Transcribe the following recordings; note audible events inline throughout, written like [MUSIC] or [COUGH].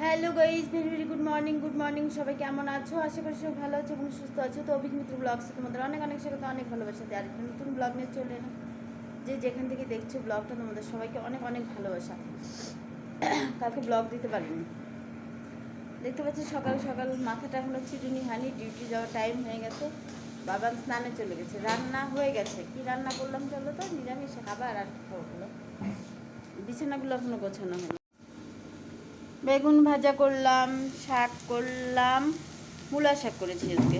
Hello guys very very good morning good morning সবাই কেমন আছো? আশা করি সবাই ভালো আছো এবং সুস্থ আছো। তো অভিক মিত্র ব্লগসে তোমাদের অনেক অনেক স্বাগত, অনেক ভালোবাসা। দেয় আরেকটা নতুন ব্লগ নিয়ে চলে এলাম। যে যেখান থেকে দেখছ ব্লগটা তোমাদের সবাইকে অনেক অনেক ভালোবাসা। কালকে ব্লগ দিতে পারিনি। দেখতে পাচ্ছি সকাল সকাল মাথাটা এখনও চিরুনি হানি ডিউটি যাওয়ার টাইম হয়ে গেছে। বাবা স্নানে চলে গেছে। রান্না হয়ে গেছে। কি রান্না করলাম চলো তো? নিরামিষ খাবার আর কি বিছানাগুলো এখনও গোছানো হয়নি। বেগুন ভাজা করলাম, শাক করলাম, মূলা শাক করেছি আজকে।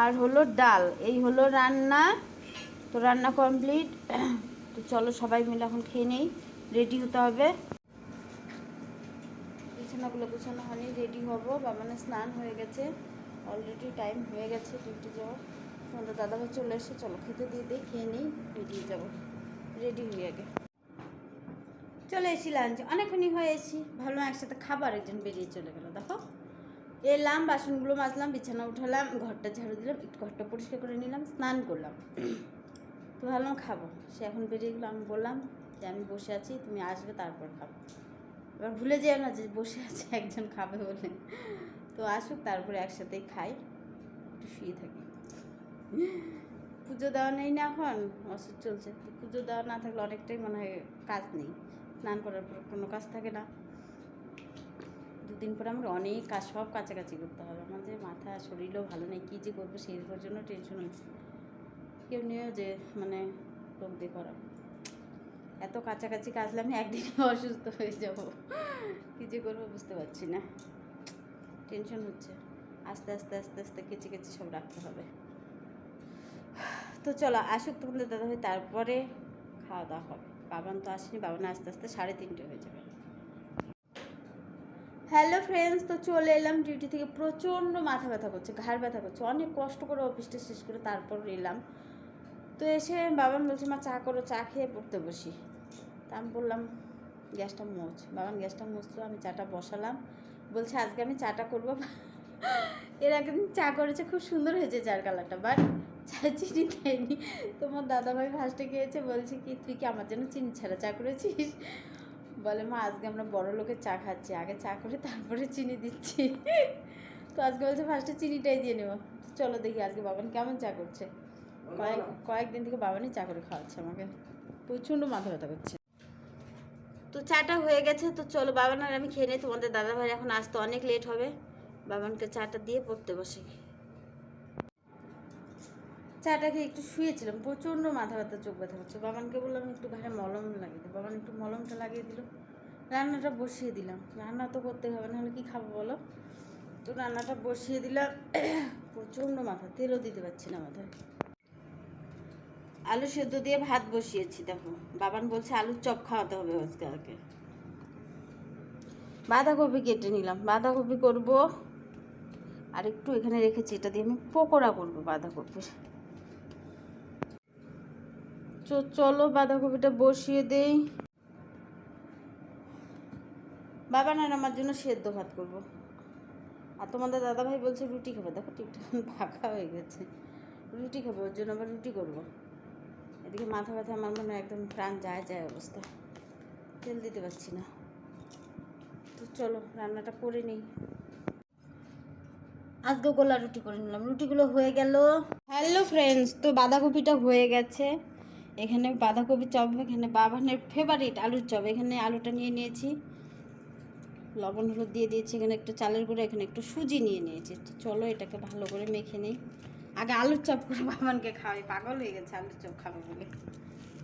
আর হলো ডাল, এই হলো রান্না। তো রান্না কমপ্লিট। তো চলো সবাই মিলে এখন খেয়ে নেই, রেডি হতে হবে। বিছানাগুলো গোছানো হয়নি, রেডি হব। বাবানের স্নান হয়ে গেছে। অলরেডি টাইম হয়ে গেছে, ডিউটি যাওয়া তোমাদের দাদাভাই চলে এসে চলো খেতে দিয়ে দিয়ে খেয়ে নিই বেরিয়ে যাব। রেডি হয়ে আগে। চলে এসি লাঞ্চ অনেকক্ষণই হয়ে এসি ভাবলাম একসাথে খাবার একজন বেরিয়ে চলে গেল, দেখো। এলাম, বাসনগুলো মাজলাম, বিছানা উঠালাম, ঘরটা ঝাড়ু দিলাম একটু ঘরটা পরিষ্কার করে নিলাম, স্নান করলাম। তো ভাবলাম খাব। সে এখন বেরিয়ে গেলো, আমি বললাম যে আমি বসে আছি, তুমি আসবে, তারপর খাব। এবার ভুলে যেও না যে বসে আছে, একজন খাবে বলে। তো আসুক, তারপরে একসাথেই খাই, একটু শুয়ে থাকি। পুজো দেওয়া নেই না এখন, অসুখ চলছে। পুজো দেওয়া না থাকলে অনেকটাই মনে হয় কাজ নেই। স্নান করার পর কোনো কাজ থাকে না। দুদিন পরে আমার অনেক কাজ, সব কাছাকাছি করতে হবে। আমার যে মাথা, শরীরও ভালো নেই, কী যে করব সেই জন্য টেনশন হচ্ছে। কেউ নিয়েও যে মানে লোক দিয়ে করা এত কাছাকাছি কাজলে আমি একদিন [LAUGHS] অসুস্থ হয়ে যাব। কী যে করব বুঝতে পারছি না। টেনশন হচ্ছে। আস্তে আস্তে আস্তে আস্তে কেচে কেচে সব রাখতে হবে। তো চলো, আসুক তোমাদের দাদা ভাই তারপরে খাওয়া দাওয়া হবে। বাবান তো আসেনি, বাবান আস্তে আস্তে সাড়ে তিনটে হয়ে যাবে। হ্যালো ফ্রেন্ডস তো চলে এলাম ডিউটি থেকে। প্রচণ্ড মাথা ব্যথা করছে, ঘাড় ব্যথা করছে। অনেক কষ্ট করে অফিসটা শেষ করে তারপর এলাম। তো এসে বাবান বলছে, মা, চা করো, চা খেয়ে পড়তে বসি। তা আমি বললাম, গ্যাসটা মোচ বাবান, গ্যাসটা মুছলো, আমি চাটা বসালাম। বলছে, আজকে আমি চাটা করব। এর আগে দিন চা করেছে, খুব সুন্দর হয়েছে চার কালারটা বাট চিনি দেয়নি। তোমার দাদাভাই ফার্স্টে খেয়েছে বলছে কি তুই কি আমার জন্য চিনি ছাড়া চা করেছিস? বলে মা আজকে আমরা বড় লোকের চা খাচ্ছি আগে চা করে তারপরে চিনি দিচ্ছি। তো আজকে বলছে ফার্স্টে চিনিটাই দিয়ে নেব। চলো দেখি আজকে বাবান কেমন চা করছে। কয়েক কয়েকদিন থেকে বাবানই চা করে খাওয়াচ্ছে আমাকে। প্রচণ্ড মাথা ব্যথা করছে। তো চাটা হয়ে গেছে তো চলো বাবান আর আমি খেয়ে নিই। তোমাদের দাদা ভাই এখন আসতে অনেক লেট হবে। বাবানকে চাটা দিয়ে পড়তে বসে। চাটা খেয়ে একটু শুয়েছিলাম, প্রচণ্ড মাথা ব্যথা চোখ ব্যথা হচ্ছে বাবানকে বললাম একটু ঘাড়ে মলম লাগিয়ে দিই। বাবান একটু মলমটা লাগিয়ে দিল। রান্নাটা বসিয়ে দিলাম। রান্না তো করতে হবে, নাহলে কী খাব বলো? তো রান্নাটা বসিয়ে দিলাম। [COUGHS] প্রচণ্ড মাথা, তেলও দিতে পারছি না মাথায়। আলু সেদ্ধ দিয়ে ভাত বসিয়েছি, দেখো। বাবান বলছে আলুর চপ খাওয়াতে হবে আজকে আজকে বাঁধাকপি কেটে নিলাম। বাঁধাকপি করব। আর একটু এখানে রেখেছি, এটা দিয়ে আমি পকোড়া করব বাঁধাকপির চ- চলো বাঁধাকপিটা বসিয়ে দেই। বাবা, না আমার জন্য সেদ্ধ ভাত করব। আর তোমাদের দাদাভাই বলছে, রুটি খাবে। দেখো, টিপটা ফাঁকা হয়ে গেছে। রুটি খাব, ওর জন্য আবার রুটি করব। এদিকে মাথা ব্যথা, আমার মনে একদম প্রাণ যায় যায় অবস্থা। তেল দিতে পারছি না। তো চলো, রান্নাটা করে নিই। আজকে গোলা রুটি করে নিলাম। রুটিগুলো হয়ে গেল। হ্যালো ফ্রেন্ডস, তো বাঁধাকপিটা হয়ে গেছে। এখানে বাঁধাকপির চপ, এখানে বাবানের ফেভারিট আলুর চপ। এখানে আলুটা নিয়ে নিয়েছি। লবণ হলুদ দিয়ে দিয়েছি, এখানে একটু চালের গুঁড়ো, এখানে একটু সুজি নিয়ে নিয়েছি। চলো এটাকে ভালো করে মেখে নিই। আগে আলুর চপ করে বাবানকে খাওয়াই। পাগল হয়ে গেছে আলুর চপ খাবে বলে।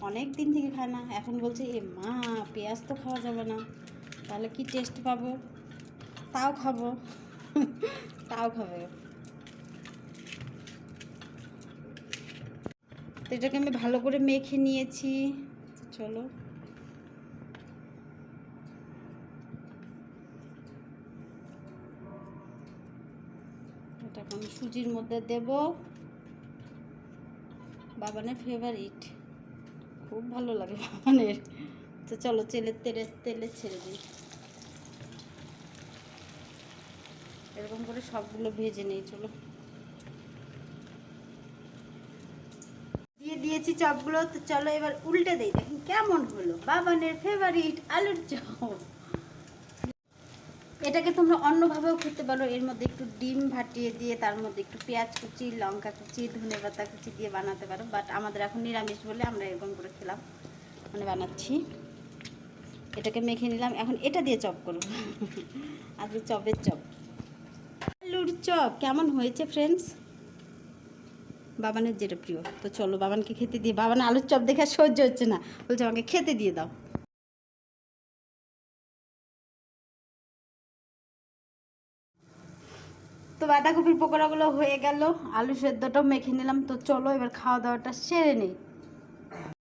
অনেক দিন থেকে খায় না। এখন বলছে, এ মা, পেঁয়াজ তো খাওয়া যাবে না। তাহলে কি টেস্ট পাবো? তাও খাব। তাও খাবে। তো এটাকে আমি ভালো করে মেখে নিয়েছি। চলো। এটাকে আমি সুজির মধ্যে দেব। বাবানের ফেভারিট খুব ভালো লাগে বাবানের। তো চলো তেলে তেলে তেলে ছেড়ে দিই। এরকম করে সবগুলো ভেজে নেই, চলো। দিয়ে দিয়েছি চপগুলো, তো চলো এবার উল্টে দেই দেখুন কেমন হলো। বাবানের ফেভারিট আলুর চপ। এটাকে তোমরা অন্যভাবেও খেতে পারো, এর মধ্যে একটু ডিম ভাটিয়ে দিয়ে, তার মধ্যে একটু পেঁয়াজ কুচি, লঙ্কা কুচি, ধনে পাতা কুচি দিয়ে বানাতে পারো বাট আমাদের এখন নিরামিষ বলে আমরা এরকম করে খেলাম মানে বানাচ্ছি। এটাকে মেখে নিলাম, এখন এটা দিয়ে চপ করব। আজকে চপের চপ। আলুর চপ, কেমন হয়েছে ফ্রেন্ডস বাবানের যেটা প্রিয়। তো চলো বাবানকে খেতে দিয়ে বাবান আলুর চপ দেখে সহ্য হচ্ছে না। বলছে, আমাকে খেতে দিয়ে দাও। তো বাঁধাকপির পকোড়াগুলো হয়ে গেল। আলু সেদ্ধটাও মেখে নিলাম। তো চলো এবার খাওয়া দাওয়াটা সেরে নেই।